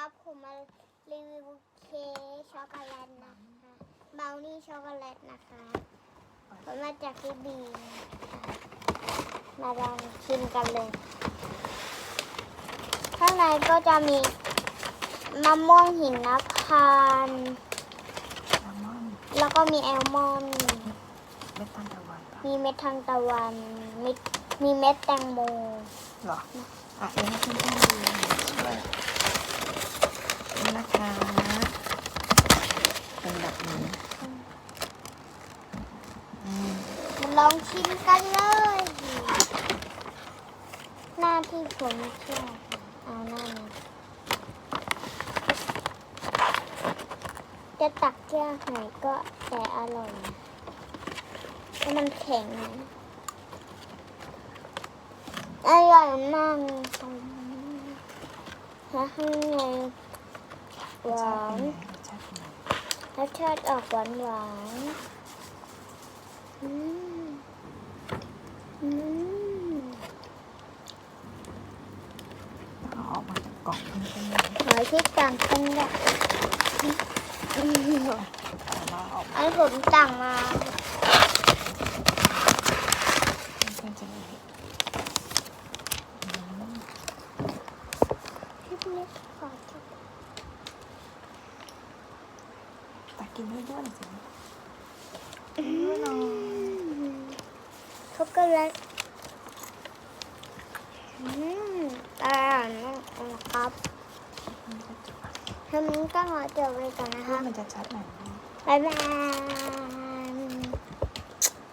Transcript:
ครับ ผมมารีวิวเค้กช็อกโกแลตนะคะบราวนี่ช็อกโกแลตนะคะผมมาจากที่บีนะคะมาลองชิมกันเลย ข้างในก็จะมีมะม่วงหินนพานต์อันแล้วก็มีแอลมอนด์เม็ดทานตะวันปะมีเม็ดทางตะวันมีมีเม็ดแตงโมเหรออะเอ็นขึ้นข้างดูช่วยนี่นะคะเป็นแบบนี้อืม มา ลองชิมกันเลย หน้าที่ผมชอบเอาหน้านี้จะตักแก้วไหนก็แต่อร่อยนะเพราะมันแข็งนะอร่อยมากแล้วข้างในหวานรสชาติเป็นไงรสชาติเป็นไงรสชาติออกหวานหวานๆอืมอืม ต้อง เอาออกมาจากกล่องเพิ่มเติมขอที่ต่างกันด้วยอืมแต่ว่าออกไอ้ผมสั่งมาเพื่อนจะได้เห็นอืมพี่เล็กขอจับตักกินด้วยด้วยสิด้วยหน่อย ช็อกโกแลตอืมอร่อยมากนะครับมันจะจุกทำนี้ก็ขอจบเลยก่อนนะเพื่อคะมันจะชัดหน่อยนะบ๊ายบาย